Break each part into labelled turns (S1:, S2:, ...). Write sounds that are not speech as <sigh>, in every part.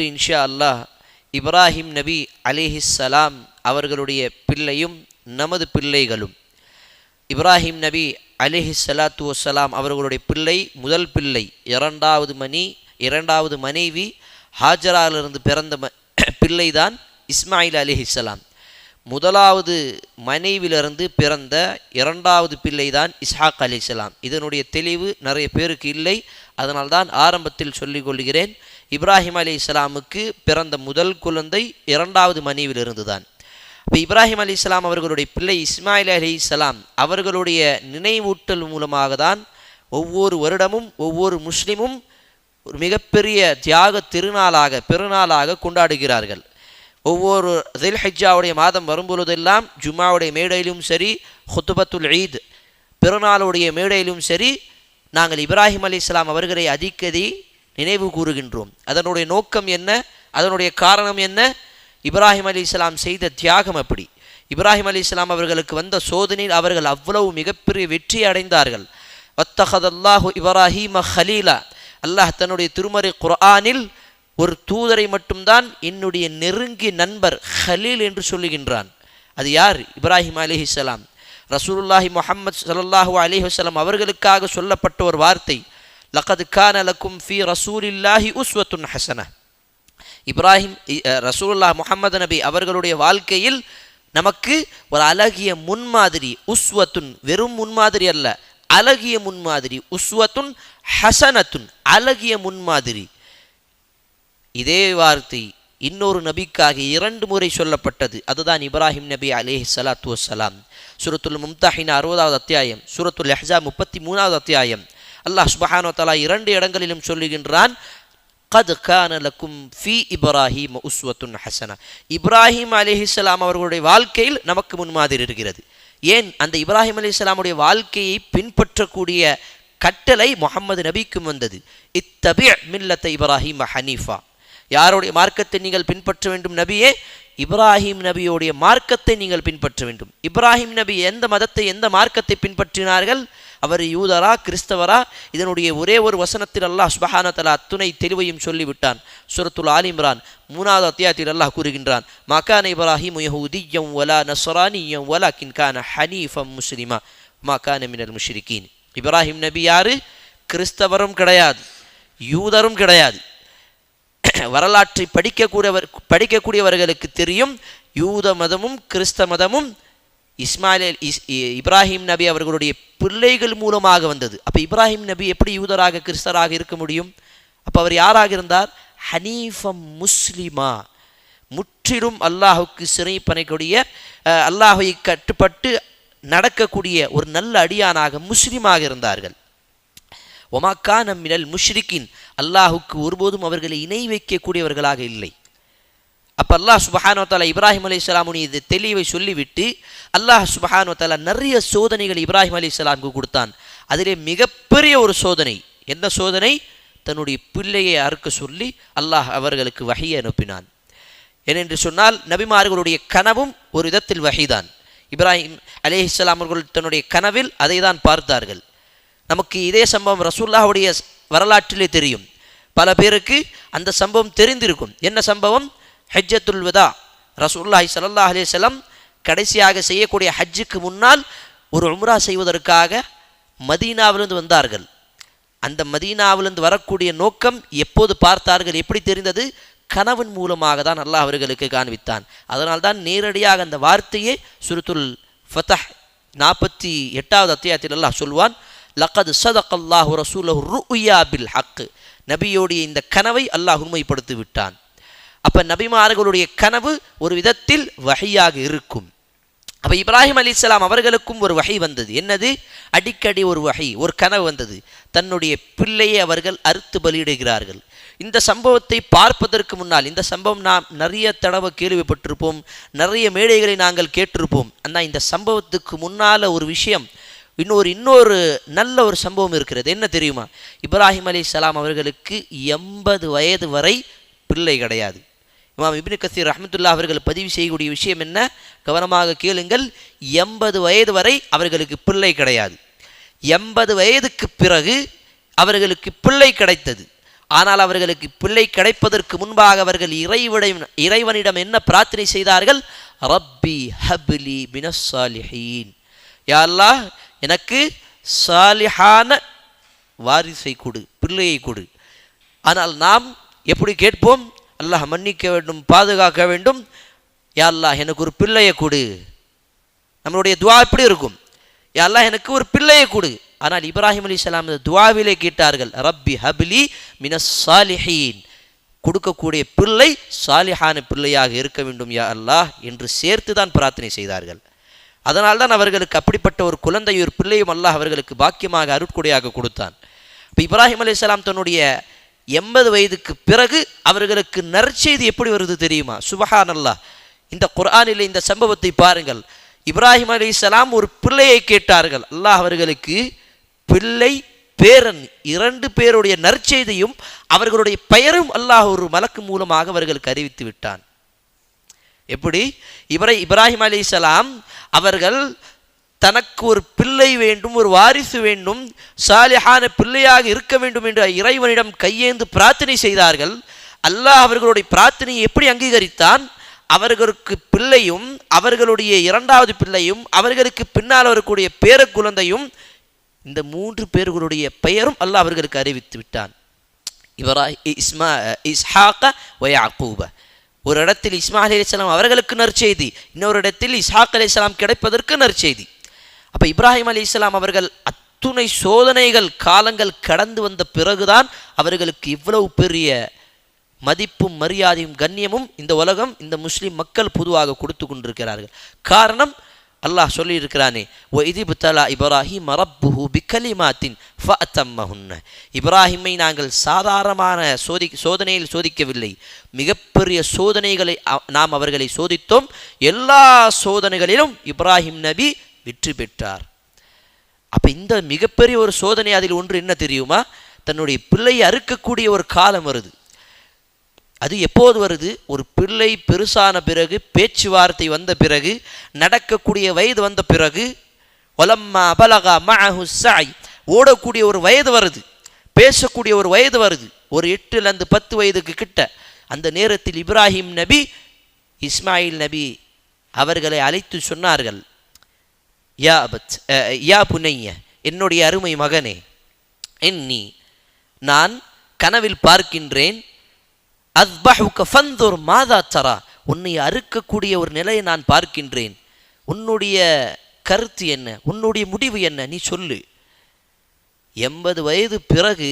S1: இன்ஷா அல்லாஹ் இப்ராஹிம் நபி அலிஹிஸ்ஸலாம் அவர்களுடைய பிள்ளையும் நமது பிள்ளைகளும். இப்ராஹிம் நபி அலிஹி சலாத்து வசலாம் அவர்களுடைய பிள்ளை முதல் பிள்ளை இரண்டாவது மணி இரண்டாவது மனைவி ஹாஜராலிருந்து பிறந்த ம <clears throat> பிள்ளைதான் இஸ்மாயில் அலிஹிஸ்ஸலாம் முதலாவது மனைவிலிருந்து பிறந்த இரண்டாவது பிள்ளைதான் இஸ்ஹாக் அலிஸ்லாம் இதனுடைய தெளிவு நிறைய பேருக்கு இல்லை. அதனால்தான் ஆரம்பத்தில் சொல்லிக் கொள்கிறேன். இப்ராஹிம் அலி இஸ்லாமுக்கு பிறந்த முதல் குழந்தை இரண்டாவது மனைவிலிருந்து தான் இப்போ இப்ராஹிம் அலி இஸ்லாம் அவர்களுடைய பிள்ளை இஸ்மாயில் அலி இஸ்லாம் அவர்களுடைய நினைவூட்டல் மூலமாக தான் ஒவ்வொரு வருடமும் ஒவ்வொரு முஸ்லீமும் ஒரு மிகப்பெரிய தியாக திருநாளாக பெருநாளாக கொண்டாடுகிறார்கள். ஒவ்வொரு தில் ஹஜ்ஜாவுடைய மாதம் வரும்பொழுதெல்லாம் ஜும்மாவுடைய மேடையிலும் சரி ஹுத்துபத்துல் ஈத் பெருநாளுடைய மேடையிலும் சரி நாங்கள் இப்ராஹிம் அலி இஸ்லாம் அவர்களை அதிக்கதி நினைவு கூறுகின்றோம். அதனுடைய நோக்கம் என்ன? அதனுடைய காரணம் என்ன? இப்ராஹிம் அலி இஸ்லாம் செய்த தியாகம் அப்படி. இப்ராஹிம் அலி இஸ்லாம் அவர்களுக்கு வந்த சோதனையில் அவர்கள் அவ்வளவு மிகப்பெரிய வெற்றி அடைந்தார்கள். வத்தஹதல்லாஹு இப்ராஹிம ஹலீலா. அல்லாஹ் தன்னுடைய திருமறை குர்ஆனில் ஒரு தூதரை மட்டும்தான் என்னுடைய நெருங்கிய நண்பர் ஹலீல் என்று சொல்லுகின்றான். அது யார்? இப்ராஹிம் அலிஹிஸ்லாம் ரசூலுல்லாஹி முஹம்மது சல்லாஹூ அலி வஸல்லம் அவர்களுக்காக சொல்லப்பட்ட ஒரு வார்த்தை. லகது கான லக்கும் ஃபி ரசூலில்லாஹி உஸ்வத்துன் ஹசன. இப்ராஹிம் ரசூல்லா முகமது நபி அவர்களுடைய வாழ்க்கையில் நமக்கு ஒரு அழகிய முன்மாதிரி உஸ்வத்துன் வெறும் முன்மாதிரி அல்ல அழகிய முன்மாதிரி உஸ்வத்துன் ஹசனத்துன் அழகிய முன்மாதிரி. இதே வார்த்தை இன்னொரு நபிக்காக இரண்டு முறை சொல்லப்பட்டது. அதுதான் இப்ராஹிம் நபி அலேஹ் சலாத்து வசலாம் சுரத்துல் மும்தாஹின் அறுபதாவது அத்தியாயம் சுரத்துல் ஹெஹா முப்பத்தி மூணாவது அத்தியாயம். அல்லாஹ் சுபஹானோ தலா இரண்டு இடங்களிலும் சொல்லுகின்றான் கத் கான லக்கும் ஃபி இப்ராஹிம் உஸ்வத்துன் ஹசனா. இப்ராஹிம் அலிஹிஸ்லாம் அவர்களுடைய வாழ்க்கையில் நமக்கு முன்மாதிரி இருக்கிறது. ஏன்? அந்த இப்ராஹிம் அலி இஸ்லாமுடைய வாழ்க்கையை பின்பற்றக்கூடிய கட்டளை முகமது நபிக்கும் வந்தது. இத்தபி மில்லத்த இப்ராஹிம் ஹனீஃபா. யாருடைய மார்க்கத்தை நீங்கள் பின்பற்ற வேண்டும் நபியே? இப்ராஹிம் நபியோடைய மார்க்கத்தை நீங்கள் பின்பற்ற வேண்டும். இப்ராஹிம் நபி எந்த மதத்தை எந்த மார்க்கத்தை பின்பற்றினார்கள்? அவர் யூதரா கிறிஸ்தவரா இதனுடைய ஒரே ஒரு வசனத்தில் அல்லாஹ் சுபஹான தலா அத்துணை தெளிவையும் சொல்லிவிட்டான். சுரத்துல் ஆலிம்ரான் மூணாவது அத்தியாயத்தில் அல்லாஹ் கூறுகின்றான் மகான இப்ராஹிம் யஹூதியம் வலா நஸ்ரானியம் வலா கின்கான ஹனீஃபம் முஸ்லிமா? மகான மினல் முஷ்ரிகீன். இப்ராஹிம் நபி யாரு? கிறிஸ்தவரும் கிடையாது யூதரும் கிடையாது. <clears throat> வரலாற்றை படிக்கக்கூடியவர் படிக்கக்கூடியவர்களுக்கு தெரியும் யூத மதமும் கிறிஸ்த மதமும் இஸ்மாயில் இஸ் இப்ராஹிம் நபி அவர்களுடைய பிள்ளைகள் மூலமாக வந்தது. அப்போ இப்ராஹிம் நபி எப்படி யூதராக கிறிஸ்தராக இருக்க முடியும்? அப்போ அவர் யாராக இருந்தார்? ஹனீஃபம் முஸ்லிமா. முற்றிலும் அல்லாஹுக்கு சிறை பணிக்கூடிய அல்லாஹை கட்டுப்பட்டு நடக்கக்கூடிய ஒரு நல்ல அடியானாக முஸ்லீமாக இருந்தார்கள். ஒமாக்கா நம்மிடல் முஷ்ரிக்கின் அல்லாஹுக்கு ஒருபோதும் அவர்களை இணை வைக்கக்கூடியவர்களாக இல்லை. அப்போ அல்லாஹ் சுபஹானோ தாலா இப்ராஹிம் அலி இஸ்லாமுடைய இது தெளிவை சொல்லிவிட்டு அல்லாஹ் சுபஹானோ தாலா நிறைய சோதனைகள் இப்ராஹிம் அலி இஸ்லாமுக்கு கொடுத்தான். அதிலே மிகப்பெரிய ஒரு சோதனை. என்ன சோதனை? தன்னுடைய பிள்ளையை அறுக்க சொல்லி அல்லாஹ் அவர்களுக்கு வகையை அனுப்பினான். ஏனென்று சொன்னால் நபிமார்களுடைய கனவும் ஒரு விதத்தில் வகைதான் இப்ராஹிம் அலே இஸ்லாம் அவர்கள் தன்னுடைய கனவில் அதை தான் பார்த்தார்கள். நமக்கு இதே சம்பவம் ரசூல்லாவுடைய வரலாற்றிலே தெரியும். பல பேருக்கு அந்த சம்பவம் தெரிந்திருக்கும். என்ன சம்பவம்? ஹஜ்ஜத்துல் விதா. ரசூல்லாஹி சல்லா அலிசல்லாம் கடைசியாக செய்யக்கூடிய ஹஜ்ஜுக்கு முன்னால் ஒரு உம்ரா செய்வதற்காக மதீனாவிலிருந்து வந்தார்கள். அந்த மதீனாவிலிருந்து வரக்கூடிய நோக்கம் எப்போது பார்த்தார்கள் எப்படி தெரிந்தது? கனவின் மூலமாக தான் அல்லாஹ் அவர்களுக்கு காண்பித்தான். அதனால் தான் நேரடியாக அந்த வார்த்தையே சுருத்துல் ஃபத்தஹ் நாற்பத்தி எட்டாவது அத்தியாயத்தில் அல்லாஹ் சொல்வான் லக்கது சதக் அல்லாஹு ரசூலஹு ருயா பில் ஹக்கு. நபியோடைய இந்த கனவை அல்லாஹ் உண்மைப்படுத்தி விட்டான் அப்போ நபிமார்களுடைய கனவு ஒரு விதத்தில் வகையாக இருக்கும். அப்போ இப்ராஹிம் அலி இஸ்லாம் அவர்களுக்கும் ஒரு வகை வந்தது. என்னது? அடிக்கடி ஒரு வகை ஒரு கனவு வந்தது. தன்னுடைய பிள்ளையை அவர்கள் அறுத்து பலியிடுகிறார்கள். இந்த சம்பவத்தை பார்ப்பதற்கு முன்னால் இந்த சம்பவம் நாம் நிறைய தடவை கேள்விப்பட்டிருப்போம். நிறைய மேடைகளை நாங்கள் கேட்டிருப்போம். ஆனால் இந்த சம்பவத்துக்கு முன்னால் ஒரு விஷயம் இன்னொரு இன்னொரு நல்ல ஒரு சம்பவம் இருக்கிறது. என்ன தெரியுமா? இப்ராஹிம் அலி சலாம் அவர்களுக்கு எண்பது வயது வரை பிள்ளை கிடையாது. இமாம் இபின் கசீர் ரஹமத்துல்லா அவர்கள் பதிவு செய்யக்கூடிய விஷயம் என்ன? கவனமாக கேளுங்கள். எண்பது வயது வரை அவர்களுக்கு பிள்ளை கிடையாது. எண்பது வயதுக்கு பிறகு அவர்களுக்கு பிள்ளை கிடைத்தது. ஆனால் அவர்களுக்கு பிள்ளை கிடைப்பதற்கு முன்பாக அவர்கள் இறைவிடம் இறைவனிடம் என்ன பிரார்த்தனை செய்தார்கள்? ரப்பி ஹபிலி மினஸ்ஸாலிஹீன் யா எனக்கு சாலிஹான வாரிசை கொடு பிள்ளையை கொடு. ஆனால் நாம் எப்படி கேட்போம்? அல்லாஹ் மன்னிக்க வேண்டும் பாதுகாக்க வேண்டும். யா அல்லாஹ் எனக்கு ஒரு பிள்ளையை கொடு. நம்மளுடைய துவா எப்படி இருக்கும். யா அல்லாஹ் எனக்கு ஒரு பிள்ளையை கொடு. ஆனால் இப்ராஹிம் அலி சலாம் துவாவிலே கேட்டார்கள் ரப்பி ஹபிலி மினஸ் சாலிஹீன். கொடுக்கக்கூடிய பிள்ளை சாலிஹான பிள்ளையாக இருக்க வேண்டும் யா அல்லாஹ் என்று சேர்த்து தான் பிரார்த்தனை செய்தார்கள். அதனால்தான் அவர்களுக்கு அப்படிப்பட்ட ஒரு குழந்தை ஒரு பிள்ளையும் அல்லாஹ் அவர்களுக்கு பாக்கியமாக அருட்கொடையாக கொடுத்தான். இப்போ இப்ராஹிம் அலைஹிஸ்ஸலாம் தன்னுடைய எண்பது வயதுக்கு பிறகு அவர்களுக்கு நற்செய்தி எப்படி வருது தெரியுமா? சுபஹான் அல்லாஹ் இந்த குர்ஆனில் இந்த சம்பவத்தை பாருங்கள். இப்ராஹிம் அலைஹிஸ்ஸலாம் ஒரு பிள்ளையை கேட்டார்கள். அல்லாஹ் அவர்களுக்கு பிள்ளை பேரன் இரண்டு பேருடைய நற்செய்தியும் அவர்களுடைய பெயரும் அல்லாஹ் ஒரு மலக்கு மூலமாக அவர்களுக்கு அறிவித்து விட்டான். எப்படி? இவரை இப்ராஹிம் அலைஹிஸ்ஸலாம் அவர்கள் தனக்கு ஒரு பிள்ளை வேண்டும் ஒரு வாரிசு வேண்டும் சாலிஹான பிள்ளையாக இருக்க வேண்டும் என்று இறைவனிடம் கையேந்து பிரார்த்தனை செய்தார்கள். அல்லாஹ் அவர்களுடைய பிரார்த்தனையை எப்படி அங்கீகரித்தான்? அவர்களுக்கு பிள்ளையும் அவர்களுடைய இரண்டாவது பிள்ளையும் அவர்களுக்கு பின்னால் வரக்கூடிய பேர குழந்தையும் இந்த மூன்று பேர்களுடைய பெயரும் அல்லாஹ் அவர்களுக்கு அறிவித்து விட்டான். இவரா இஸ்மா இஸ்ஹாக வயாக்கூப ஒரு இடத்தில் இஸ்மா அலி இஸ்லாம் அவர்களுக்கு நற்செய்தி இன்னொரு இடத்தில் இஸ்ஹாக் அலி இஸ்லாம் கிடைப்பதற்கு நற்செய்தி. அப்போ இப்ராஹிம் அலி இஸ்லாம் அவர்கள் அத்துணை சோதனைகள் காலங்கள் கடந்து வந்த பிறகுதான் அவர்களுக்கு இவ்வளவு பெரிய மதிப்பும் மரியாதையும் கண்ணியமும் இந்த உலகம் இந்த முஸ்லீம் மக்கள் பொதுவாக கொடுத்து கொண்டிருக்கிறார்கள். காரணம் அல்லாஹ் சொல்லியிருக்கிறானே ஓ இதிபுத்தலா இப்ராஹிம் ரப்புஹு பிக்கலிமாத்தின் இப்ராஹிமை நாங்கள் சாதாரணமான சோதி சோதனையில் சோதிக்கவில்லை. மிகப்பெரிய சோதனைகளை நாம் அவர்களை சோதித்தோம். எல்லா சோதனைகளிலும் இப்ராஹிம் நபி வெற்றி பெற்றார். அப்போ இந்த மிகப்பெரிய ஒரு சோதனை அதில் ஒன்று என்ன தெரியுமா? தன்னுடைய பிள்ளையை அறுக்கக்கூடிய ஒரு காலம் வருது. அது எப்போது வருது? ஒரு பிள்ளை பெருசான பிறகு பேச்சுவார்த்தை வந்த பிறகு நடக்கக்கூடிய வயது வந்த பிறகு ஒலம்மா அபலகா மஅஹு சாய் ஓடக்கூடிய ஒரு வயது வருது. பேசக்கூடிய ஒரு வயது வருது. ஒரு எட்டுலேருந்து பத்து வயதுக்கு கிட்ட. அந்த நேரத்தில் இப்ராஹிம் நபி இஸ்மாயில் நபி அவர்களை அழைத்து சொன்னார்கள். யா அபத் யா புனைய என்னுடைய அருமை மகனே என்னி நான் கனவில் பார்க்கின்றேன். அத்பஹுக்க ஃபந்துர் மாதா தரா உன்னை அறுக்கக்கூடிய ஒரு நிலையை நான் பார்க்கின்றேன். உன்னுடைய கருத்து என்ன? உன்னுடைய முடிவு என்ன? நீ சொல்லு. எண்பது வயது பிறகு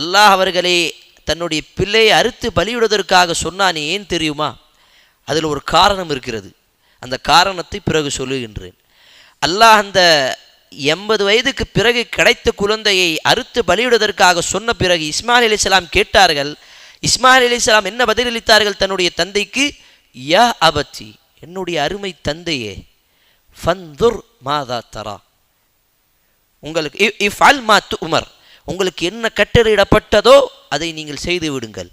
S1: அல்லாஹ் அவர்களே தன்னுடைய பிள்ளையை அறுத்து பலியிடுவதற்காக சொன்னானே ஏன் தெரியுமா? அதில் ஒரு காரணம் இருக்கிறது. அந்த காரணத்தை பிறகு சொல்லுகின்றேன். அல்லாஹ் அந்த எண்பது வயதுக்கு பிறகு கிடைத்த குழந்தையை அறுத்து பலியிடுவதற்காக சொன்ன பிறகு இஸ்மாயில் அலிஸ்லாம் கேட்டார்கள் இஸ்மாயில் அலிஸ்லாம் என்ன பதிலளித்தார்கள் தன்னுடைய தந்தைக்கு? யா அபத்தி என்னுடைய அருமை தந்தையே ஃபந்துர் மாதா தரா. உங்களுக்கு இஃப் அல் மா உமர் உங்களுக்கு என்ன கட்டளையிடப்பட்டதோ அதை நீங்கள் செய்து விடுங்கள்.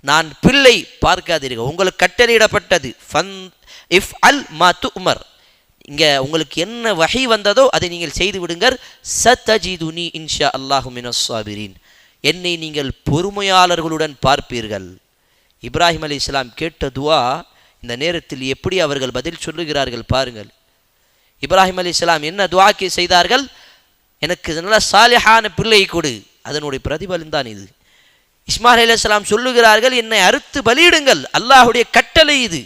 S1: நான் பிள்ளை பார்க்காதீர்கள் உங்களுக்கு கட்டளையிடப்பட்டது ஃபன் இஃப் அல் மா உமர் இங்கே உங்களுக்கு என்ன வகை வந்ததோ அதை நீங்கள் செய்து விடுங்கள். சத்தஜிதுனி இன்ஷா அல்லாஹு மினஸ்ஸாபிரின் என்னை நீங்கள் பொறுமையாளர்களுடன் பார்ப்பீர்கள். இப்ராஹிம் அலி இஸ்லாம் கேட்ட துவா இந்த நேரத்தில் எப்படி அவர்கள் பதில் சொல்லுகிறார்கள் பாருங்கள். இப்ராஹிம் அலி இஸ்லாம் என்ன துவாக்கி செய்தார்கள்? எனக்கு நல்ல சாலிஹான பிள்ளை கொடு. அதனுடைய பிரதிபலன் தான் இது. இஸ்மாயில் இஸ்லாம் சொல்லுகிறார்கள் என்னை அறுத்து பலியிடுங்கள். அல்லாஹ்வுடைய கட்டளை இது.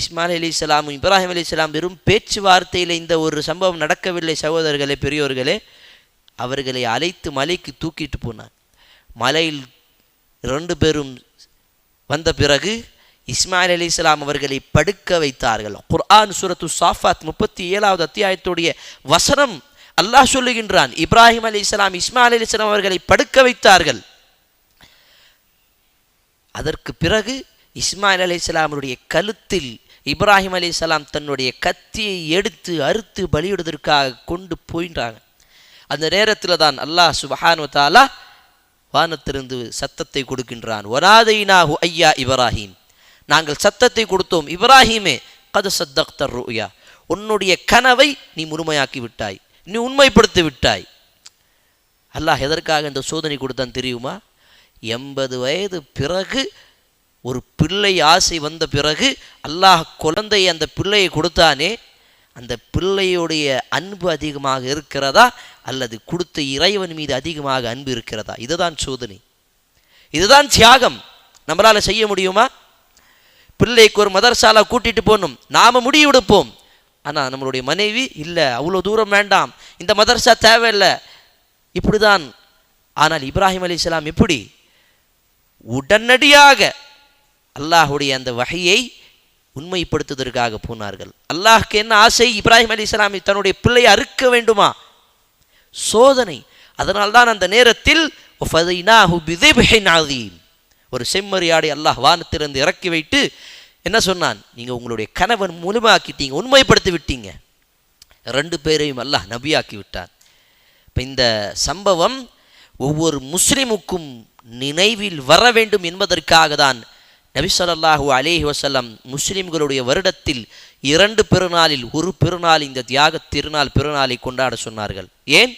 S1: இஸ்மாயில் அலி இஸ்லாமும் இப்ராஹிம் அலி இஸ்லாம் வெறும் பேச்சுவார்த்தையில் இந்த ஒரு சம்பவம் நடக்கவில்லை சகோதரர்களே பெரியோர்களே. அவர்களை அழைத்து மலைக்கு தூக்கிட்டு போனார். மலையில் ரெண்டு பேரும் வந்த பிறகு இஸ்மாயில் அலி இஸ்லாம் அவர்களை படுக்க வைத்தார்கள். குர்ஆன் சுரத்து சாஃபாத் முப்பத்தி ஏழாவது அத்தியாயத்துடைய வசனம் அல்லாஹ் சொல்லுகின்றான். இப்ராஹிம் அலி இஸ்லாம் இஸ்மாயில் அலி இஸ்லாம் அவர்களை படுக்க வைத்தார்கள். அதற்கு பிறகு இஸ்மாயில் அலி இஸ்லாமுடைய கழுத்தில் இப்ராஹிம் அலி இஸ்லாம் தன்னுடைய கத்தியை எடுத்து அறுத்து பலியிடுவதற்காக கொண்டு போயின்றாங்க. அந்த நேரத்தில் தான் அல்லாஹ் சுபஹானுவத்தாலா வானத்திலிருந்து சத்தத்தை கொடுக்கின்றான். ஒராதைனாஹு ஐயா இப்ராஹிம். நாங்கள் சத்தத்தை கொடுத்தோம். இப்ராஹிமே கது சத்தக்தர் ருயா. உன்னுடைய கனவை நீ முழுமையாக்கி விட்டாய். நீ உண்மைப்படுத்தி விட்டாய். அல்லாஹ் எதற்காக இந்த சோதனை கொடுத்தான் தெரியுமா? எண்பது வயது பிறகு ஒரு பிள்ளை ஆசை வந்த பிறகு அல்லாஹ் குழந்தை அந்த பிள்ளையை கொடுத்தானே அந்த பிள்ளையுடைய அன்பு அதிகமாக இருக்கிறதா அல்லது கொடுத்த இறைவன் மீது அதிகமாக அன்பு இருக்கிறதா? இதுதான் சோதனை. இதுதான் தியாகம். நம்மளால் செய்ய முடியுமா? பிள்ளைக்கு ஒரு மதரசாலா கூட்டிட்டு போகணும். நாம முடிவெடுப்போம். ஆனால் நம்மளுடைய மனைவி இல்லை அவ்வளோ தூரம் வேண்டாம். இந்த மதரசா தேவையில்லை. இப்படிதான். ஆனால் இப்ராஹிம் அலி இஸ்லாம் எப்படி? உடனடியாக அல்லாஹுடைய அந்த வகையை உண்மைப்படுத்துவதற்காக போனார்கள். அல்லாஹ்க்கு என்ன ஆசை? இப்ராஹிம் அலி இஸ்லாமி தன்னுடைய பிள்ளையை அறுக்க வேண்டுமா? சோதனை. அதனால்தான் அந்த நேரத்தில் ஒரு செம்மறியாடை அல்லாஹ் வானத்திலிருந்து இறக்கி வைத்து என்ன சொன்னான்? நீங்கள் உங்களுடைய கணவன் முழுமாக்கிட்டீங்க உண்மைப்படுத்தி விட்டீங்க. ரெண்டு பேரையும் அல்லாஹ் நபியாக்கி விட்டான். இப்போ இந்த சம்பவம் ஒவ்வொரு முஸ்லிமுக்கும் நினைவில் வர வேண்டும் என்பதற்காக தான் நபிசல்லாஹு அலேஹி வசல்லம் முஸ்லிம்களுடைய வருடத்தில் இரண்டு பெருநாளில் ஒரு பெருநாள் இந்த தியாக திருநாள் பெருநாளை கொண்டாட சொன்னார்கள். ஏன்?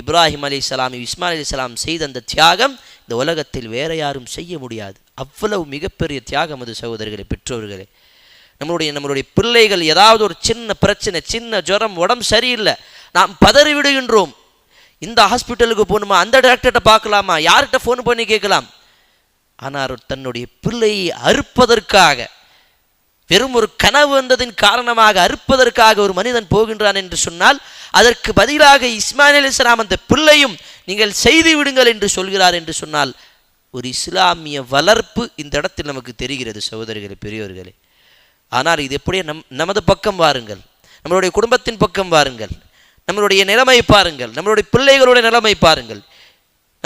S1: இப்ராஹிம் அலைஹிஸ்ஸலாம் இஸ்மாயில் இஸ்லாம் செய்த அந்த தியாகம் இந்த உலகத்தில் வேற யாரும் செய்ய முடியாது. அவ்வளவு மிகப்பெரிய தியாகம் அது சகோதரர்களே பெற்றோர்களே. நம்மளுடைய நம்மளுடைய பிள்ளைகள் ஏதாவது ஒரு சின்ன பிரச்சனை சின்ன ஜுரம் உடம்பு சரியில்லை நாம் பதறி விடுகின்றோம் இந்த ஹாஸ்பிட்டலுக்கு போகணுமா? அந்த டாக்டர்கிட்ட பார்க்கலாமா? யார்கிட்ட ஃபோன் பண்ணி கேட்கலாம்? ஆனால் தன்னுடைய பிள்ளையை அறுப்பதற்காக வெறும் ஒரு கனவு வந்ததின் காரணமாக அறுப்பதற்காக ஒரு மனிதன் போகின்றான் என்று சொன்னால் அதற்கு பதிலாக இஸ்மாயில் அலிஸ்லாம் அந்த பிள்ளையும் நீங்கள் செய்து விடுங்கள் என்று சொல்கிறார் என்று சொன்னால் ஒரு இஸ்லாமிய வளர்ப்பு இந்த இடத்தில் நமக்கு தெரிகிறது சகோதரிகளே பெரியோர்களே. ஆனால் இது எப்படியே நம் நமது பக்கம் வாருங்கள் நம்மளுடைய குடும்பத்தின் பக்கம் வாருங்கள் நம்மளுடைய நிலைமை பாருங்கள் நம்மளுடைய பிள்ளைகளுடைய நிலைமை பாருங்கள்.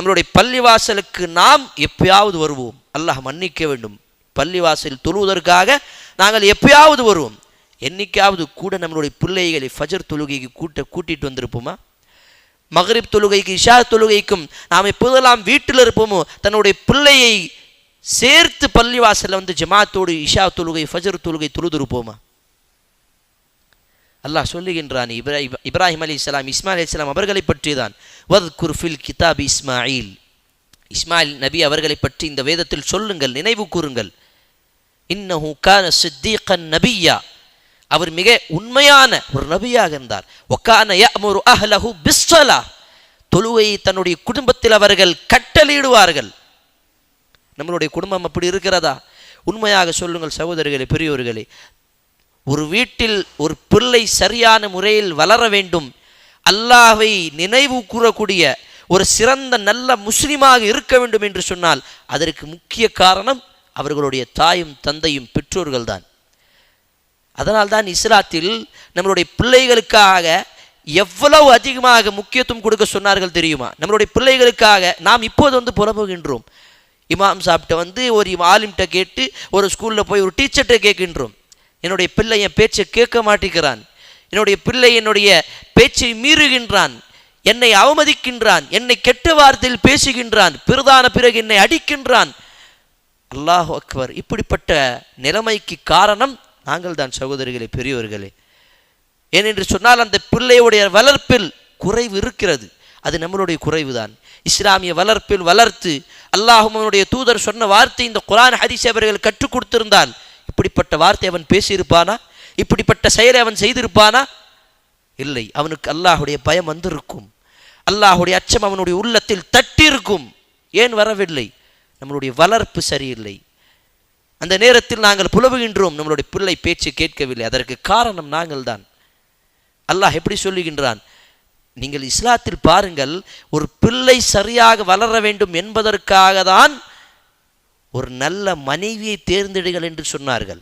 S1: நம்மளுடைய பள்ளிவாசலுக்கு நாம் எப்பயாவது வருவோம். அல்லாஹ் மன்னிக்க வேண்டும். பள்ளிவாசல் தொழுவதற்காக நாங்கள் எப்பயாவது வருவோம். என்னைக்காவது கூட நம்மளுடைய பிள்ளைகளை ஃபஜர் தொழுகைக்கு கூட்ட கூட்டிட்டு வந்திருப்போமா? மகரிப் தொழுகைக்கு இஷா தொழுகைக்கும் நாம் எப்போதெல்லாம் வீட்டில் இருப்போமோ தன்னுடைய பிள்ளையை சேர்த்து பள்ளிவாசலில் வந்து ஜமாத்தோடு இஷா தொழுகை ஃபஜர் தொழுகை தொழுதிருப்போமா? அல்லாஹ் சொல்லுகின்றான் இப்ரா இப்ராஹிம் அலி இஸ்லாம் இஸ்மாயில் அலி இஸ்லாம் அவர்களை பற்றி தான் வத் குர்ஃபில் கிதாப் இஸ்மாயில். இஸ்மாயில் நபி அவர்களை பற்றி இந்த வேதத்தில் சொல்லுங்கள் நினைவு கூறுங்கள். இன்னஹு கான சித்தீகன் நபியா. அவர் மிக உண்மையான ஒரு நபியாக இருந்தார். ஒக்கான யஅமுரு அஹ்லஹு பிஸ்ஸலா. தொழுகையை தன்னுடைய குடும்பத்தில் அவர்கள் கட்டளையிடுவார்கள். நம்மளுடைய குடும்பம் அப்படி இருக்கிறதா? உண்மையாக சொல்லுங்கள் சகோதரர்களே பெரியோர்களே. ஒரு வீட்டில் ஒரு பிள்ளை சரியான முறையில் வளர வேண்டும். அல்லாவை நினைவு கூறக்கூடிய ஒரு சிறந்த நல்ல முஸ்லிமாக இருக்க வேண்டும் என்று சொன்னால் அதற்கு முக்கிய காரணம் அவர்களுடைய தாயும் தந்தையும் பெற்றோர்கள் தான் அதனால்தான் இஸ்லாத்தில் நம்மளுடைய பிள்ளைகளுக்காக எவ்வளவு அதிகமாக முக்கியத்துவம் கொடுக்க சொன்னார்கள் தெரியுமா? நம்மளுடைய பிள்ளைகளுக்காக நாம் இப்போது வந்து புறப்புகின்றோம் இமாம் சாப்பிட்ட வந்து ஒரு ஆலிம்கிட்ட கேட்டு ஒரு ஸ்கூலில் போய் ஒரு டீச்சர்கிட்ட கேட்கின்றோம். என்னுடைய பிள்ளை என் பேச்சை கேட்க மாட்டேங்கிறான். என்னுடைய பிள்ளை என்னுடைய பேச்சை மீறுகின்றான். என்னை அவமதிக்கின்றான். என்னை கெட்ட வார்த்தையில் பேசுகின்றான். பிறதான பிறகு என்னை அடிக்கின்றான். அல்லாஹ் அக்பர் இப்படிப்பட்ட நிலைமைக்கு காரணம் நாங்கள் தான் சகோதரிகளே பெரியவர்களே ஏனென்று சொன்னால் அந்த பிள்ளையுடைய வளர்ப்பில் குறைவு இருக்கிறது. அது நம்மளுடைய குறைவு தான் இஸ்லாமிய வளர்ப்பில் வளர்த்து அல்லாஹும் அவனுடைய தூதர் சொன்ன வார்த்தை இந்த குரான் ஹரிசேவர்கள் கற்றுக் கொடுத்திருந்தால் இப்படிப்பட்ட வார்த்தை அவன் பேசியிருப்பானா? இப்படிப்பட்ட செயலை அவன் செய்திருப்பானா? இல்லை. அவனுக்கு அல்லாஹுடைய பயம் வந்திருக்கும். அல்லாஹுடைய அச்சம் அவனுடைய உள்ளத்தில் தட்டியிருக்கும். ஏன் வரவில்லை? நம்மளுடைய வளர்ப்பு சரியில்லை. அந்த நேரத்தில் நாங்கள் புலவுகின்றோம். நம்மளுடைய பிள்ளை பேச்சு கேட்கவில்லை. அதற்கு காரணம் நாங்கள் தான் அல்லாஹ் எப்படி சொல்லுகின்றான்? நீங்கள் இஸ்லாத்தில் பாருங்கள் ஒரு பிள்ளை சரியாக வளர வேண்டும் என்பதற்காக தான் ஒரு நல்ல மனைவியை தேர்ந்தெடுங்கள் என்று சொன்னார்கள்.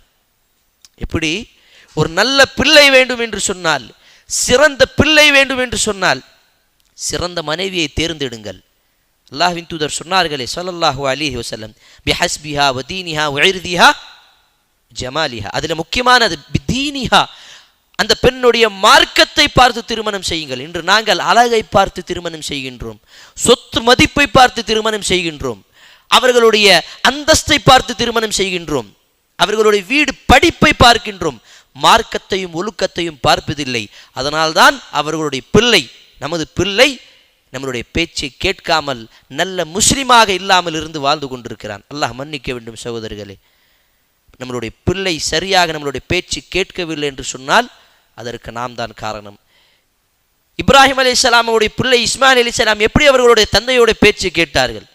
S1: எப்படி? ஒரு நல்ல பிள்ளை வேண்டும் என்று சொன்னால் சிறந்த பிள்ளை வேண்டும் என்று சொன்னால் சிறந்த மனைவியை தேர்ந்தெடுங்கள். அல்லாஹின் தூதர் சொன்னார்களே சொல்லல்லாஹு அலைஹி வஸல்லம் பிஹஸ்பிஹா வதீனிஹா வஇர்திஹா ஜமாலிஹா. அதில் முக்கியமானது பிதீனிஹா அந்த பெண்ணுடைய மார்க்கத்தை பார்த்து திருமணம் செய்யுங்கள். இன்று நாங்கள் அழகை பார்த்து திருமணம் செய்கின்றோம். சொத்து மதிப்பை பார்த்து திருமணம் செய்கின்றோம். அவர்களுடைய அந்தஸ்தை பார்த்து திருமணம் செய்கின்றோம். அவர்களுடைய வீடு படிப்பை பார்க்கின்றோம். மார்க்கத்தையும் ஒழுக்கத்தையும் பார்ப்பதில்லை. அதனால்தான் அவர்களுடைய பிள்ளை நமது பிள்ளை நம்மளுடைய பேச்சை கேட்காமல் நல்ல முஸ்லிமாக இல்லாமல் இருந்து வாழ்ந்து கொண்டிருக்கிறான். அல்லாஹ் மன்னிக்க வேண்டும் சகோதரர்களே. நம்மளுடைய பிள்ளை சரியாக நம்மளுடைய பேச்சு கேட்கவில்லை என்று சொன்னால் அதற்கு நாம் தான் காரணம். இப்ராஹிம் அலி இஸ்லாமுடைய பிள்ளை இஸ்மாயில் அலி இஸ்லாம் எப்படி அவர்களுடைய தந்தையோட பேச்சு கேட்டார்கள்?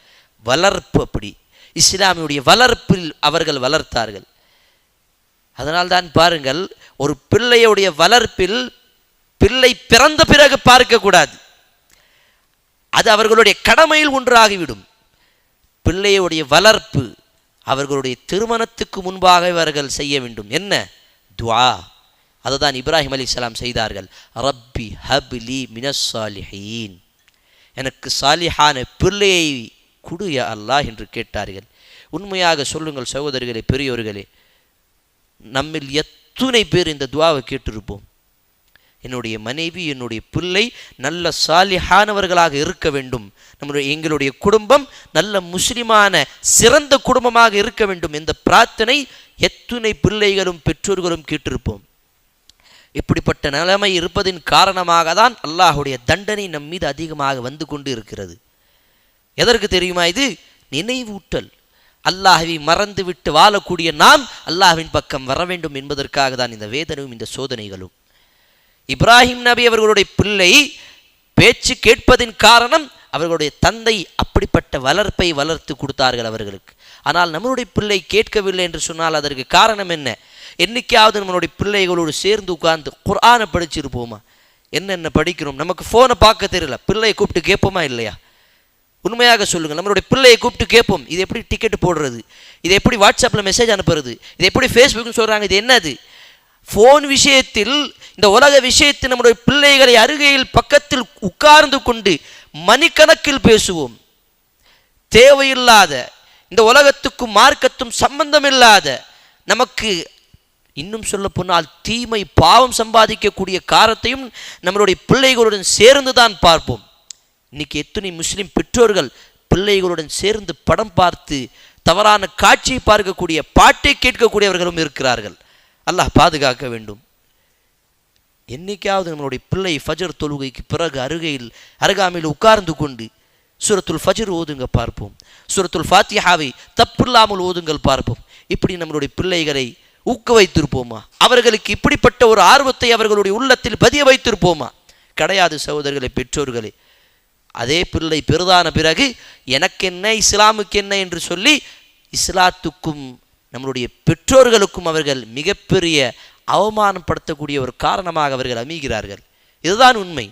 S1: வளர்ப்பு அப்படி. இஸ்லாமியுடைய வளர்ப்பில் அவர்கள் வளர்த்தார்கள். அதனால்தான் பாருங்கள் ஒரு பிள்ளையுடைய வளர்ப்பில் பிள்ளை பிறந்த பிறகு பார்க்கக்கூடாது அது அவர்களுடைய கடமையில் ஒன்றாகிவிடும். பிள்ளையுடைய வளர்ப்பு அவர்களுடைய திருமணத்துக்கு முன்பாக அவர்கள் செய்ய வேண்டும். என்ன? துவா. அதுதான் இப்ராஹிம் அலி செய்தார்கள். ரப்பி ஹப்லி மினசாலிஹீன் எனக்கு சாலிஹான பிள்ளையை குடு யா அல்லாஹ் என்று கேட்டார்கள். உண்மையாக சொல்லுங்கள் சகோதரிகளே பெரியோர்களே நம்மில் எத்துணை பேர் இந்த துவாவை கேட்டிருப்போம். என்னுடைய மனைவி என்னுடைய பிள்ளை நல்ல சாலிஹானவர்களாக இருக்க வேண்டும். நம்முடைய எங்களுடைய குடும்பம் நல்ல முஸ்லிமான சிறந்த குடும்பமாக இருக்க வேண்டும் இந்த பிரார்த்தனை எத்துணை பிள்ளைகளும் பெற்றோர்களும் கேட்டிருப்போம். இப்படிப்பட்ட நிலைமை இருப்பதின் காரணமாக தான் அல்லாஹுடைய தண்டனை நம் மீது அதிகமாக வந்து கொண்டு இருக்கிறது எதற்கு தெரியுமா இது? நினைவூட்டல். அல்லாஹவை மறந்துவிட்டு வாழக்கூடிய நாம் அல்லாஹ்வின் பக்கம் வர வேண்டும் என்பதற்காக தான் இந்த வேதனையும் இந்த சோதனைகளும். இப்ராஹிம் நபி அவர்களுடைய பிள்ளை பேச்சு கேட்பதின் காரணம் அவர்களுடைய தந்தை அப்படிப்பட்ட வளர்ப்பை வளர்த்து கொடுத்தார்கள் அவர்களுக்கு. ஆனால் நம்மளுடைய பிள்ளை கேட்கவில்லை என்று சொன்னால் அதற்கு காரணம் என்ன? என்னைக்காவது நம்மளுடைய பிள்ளைகளோடு சேர்ந்து உட்கார்ந்து குரானை படிச்சிருப்போமா? என்னென்ன படிக்கிறோம்? நமக்கு ஃபோனை பார்க்க தெரியல. பிள்ளையை கூப்பிட்டு கேட்போமா இல்லையா? உண்மையாக சொல்லுங்கள். நம்மளுடைய பிள்ளையை கூப்பிட்டு கேட்போம். இது எப்படி டிக்கெட் போடுறது? இது எப்படி வாட்ஸ்அப்பில் மெசேஜ் அனுப்புறது? இது எப்படி ஃபேஸ்புக்னு சொல்கிறாங்க இது என்னது? ஃபோன் விஷயத்தில் இந்த உலக விஷயத்தில் நம்முடைய பிள்ளைகளை அருகையில் பக்கத்தில் உட்கார்ந்து கொண்டு மணிக்கணக்கில் பேசுவோம். தேவையில்லாத இந்த உலகத்துக்கும் மார்க்கத்தும் சம்பந்தமில்லாத நமக்கு இன்னும் சொல்ல போனால் தீமை பாவம் சம்பாதிக்கக்கூடிய காரத்தையும் நம்மளுடைய பிள்ளைகளுடன் சேர்ந்து தான் பார்ப்போம். இன்னைக்கு எத்தனை முஸ்லீம் பெற்றோர்கள் பிள்ளைகளுடன் சேர்ந்து படம் பார்த்து தவறான காட்சியை பார்க்கக்கூடிய பாட்டை கேட்கக்கூடியவர்களும் இருக்கிறார்கள். அல்லாஹ் பாதுகாக்க வேண்டும். என்னைக்காவது நம்மளுடைய பிள்ளை ஃபஜர் தொழுகைக்கு பிறகு அருகையில் அருகாமையில் உட்கார்ந்து கொண்டு சூரத்துல் ஃபஜர் ஓதுங்க பார்ப்போம். சூரத்துல் ஃபாத்தியாவை தப்பில்லாமல் ஓதுங்கள் பார்ப்போம். இப்படி நம்மளுடைய பிள்ளைகளை ஊக்க வைத்திருப்போமா அவர்களுக்கு இப்படிப்பட்ட ஒரு ஆர்வத்தை அவர்களுடைய உள்ளத்தில் பதிய வைத்திருப்போமா கிடையாது சகோதரர்களை பெற்றோர்களே. அதே பிள்ளை பெரிதான பிறகு எனக்கு என்ன இஸ்லாமுக்கு என்ன என்று சொல்லி இஸ்லாத்துக்கும் நம்மளுடைய பெற்றோர்களுக்கும் அவர்கள் மிகப்பெரிய அவமானப்படுத்தக்கூடிய ஒரு காரணமாக அவர்கள் அமைகிறார்கள். இதுதான் உண்மை.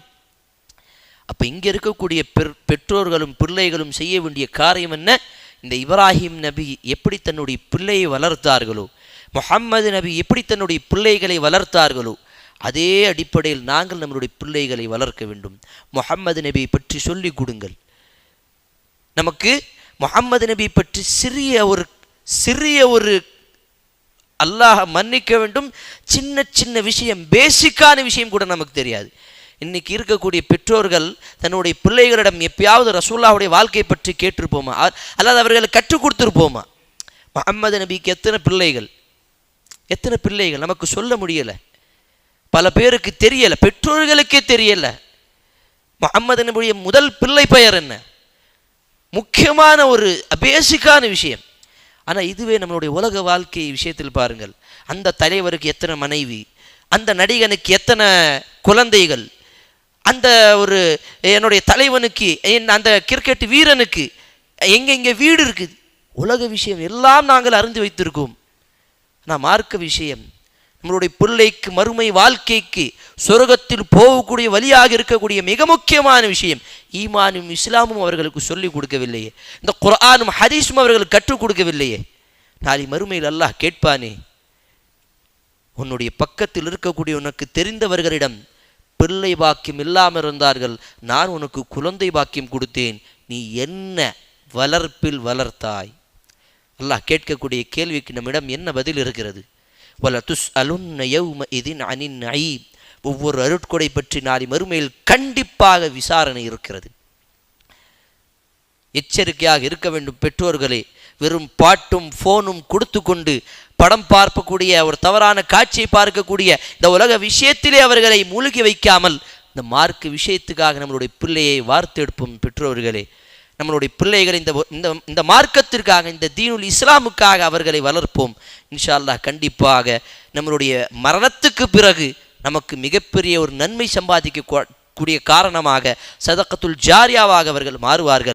S1: அப்போ இங்கே இருக்கக்கூடிய பெற் பெற்றோர்களும் பிள்ளைகளும் செய்ய வேண்டிய காரியம் என்ன? இந்த இப்ராஹிம் நபி எப்படி தன்னுடைய பிள்ளையை வளர்த்தார்களோ முஹம்மது நபி எப்படி தன்னுடைய பிள்ளைகளை வளர்த்தார்களோ அதே அடிப்படையில் நாங்கள் நம்மளுடைய பிள்ளைகளை வளர்க்க வேண்டும். முகம்மது நபியை பற்றி சொல்லிக் கொடுங்கள். நமக்கு முஹம்மது நபி பற்றி சிறிய ஒரு சிறிய ஒரு அல்லாஹ் மன்னிக்க வேண்டும். சின்ன சின்ன விஷயம் பேசிக்கான விஷயம் கூட நமக்கு தெரியாது. இன்னைக்கு இருக்கக்கூடிய பெற்றோர்கள் தன்னுடைய பிள்ளைகளிடம் எப்பயாவது ரசூல்லாவுடைய வாழ்க்கையை பற்றி கேட்டிருப்போமா? அல்லாது அவர்களை கற்றுக் கொடுத்துருப்போமா? முஹம்மது நபிக்கு எத்தனை பிள்ளைகள்? எத்தனை பிள்ளைகள்? நமக்கு சொல்ல முடியலை. பல பேருக்கு தெரியலை பெற்றோர்களுக்கே தெரியலை. முகமது நபியுடைய முதல் பிள்ளை பெயர் என்ன? முக்கியமான ஒரு பேசிக்கான விஷயம். ஆனால் இதுவே நம்மளுடைய உலக வாழ்க்கை விஷயத்தில் பாருங்கள். அந்த தலைவருக்கு எத்தனை மனைவி? அந்த நடிகனுக்கு எத்தனை குழந்தைகள்? அந்த ஒரு என்னுடைய தலைவனுக்கு என் அந்த கிரிக்கெட் வீரனுக்கு எங்கெங்கே வீடு இருக்குது? உலக விஷயம் எல்லாம் நாங்கள் அறிந்து வைத்திருக்கோம். ஆனால் மார்க்க விஷயம் நம்மளுடைய பிள்ளைக்கு மறுமை வாழ்க்கைக்கு சொர்க்கத்தில் போகக்கூடிய வழியாக இருக்கக்கூடிய மிக முக்கியமான விஷயம் ஈமானும் இஸ்லாமும் அவர்களுக்கு சொல்லிக் கொடுக்கவில்லையே. இந்த குரானும் ஹதீஸும் அவர்களுக்கு கற்றுக் கொடுக்கவில்லையே. நாளை மறுமையில் அல்லாஹ் கேட்பானே உன்னுடைய பக்கத்தில் இருக்கக்கூடிய உனக்கு தெரிந்தவர்களிடம் பிள்ளை பாக்கியம் இல்லாமல் இருந்தார்கள் நான் உனக்கு குழந்தை பாக்கியம் கொடுத்தேன் நீ என்ன வளர்ப்பில் வளர்த்தாய்? அல்லாஹ் கேட்கக்கூடிய கேள்விக்கு நம்மிடம் என்ன பதில் இருக்கிறது? வல துஸ் அலுன்ன யௌம இதின் அனின் நயீம். ஒவ்வொரு அருட்கொடை பற்றி நாளை மறுமையில் கண்டிப்பாக விசாரணை இருக்கிறது. எச்சரிக்கையாக இருக்க வேண்டும் பெற்றோர்களே. வெறும் பாட்டும் ஃபோனும் கொடுத்து கொண்டு படம் பார்க்கக்கூடிய ஒரு தவறான காட்சியை பார்க்கக்கூடிய இந்த உலக விஷயத்திலே அவர்களை மூழ்கி வைக்காமல் இந்த மார்க் விஷயத்துக்காக நம்மளுடைய பிள்ளையை வார்த்தெடுப்போம் பெற்றோர்களே. நம்மளுடைய பிள்ளைகளை இந்த இந்த இந்த மார்க்கத்திற்காக இந்த தீனுல் இஸ்லாமுக்காக அவர்களை வளர்ப்போம். இன்ஷா அல்லாஹ் கண்டிப்பாக நம்மளுடைய மரணத்துக்கு பிறகு நமக்கு மிகப்பெரிய ஒரு நன்மை சம்பாதிக்க கூடிய காரணமாக சதக்கத்துல் ஜாரியாவாக அவர்கள் மாறுவார்கள்.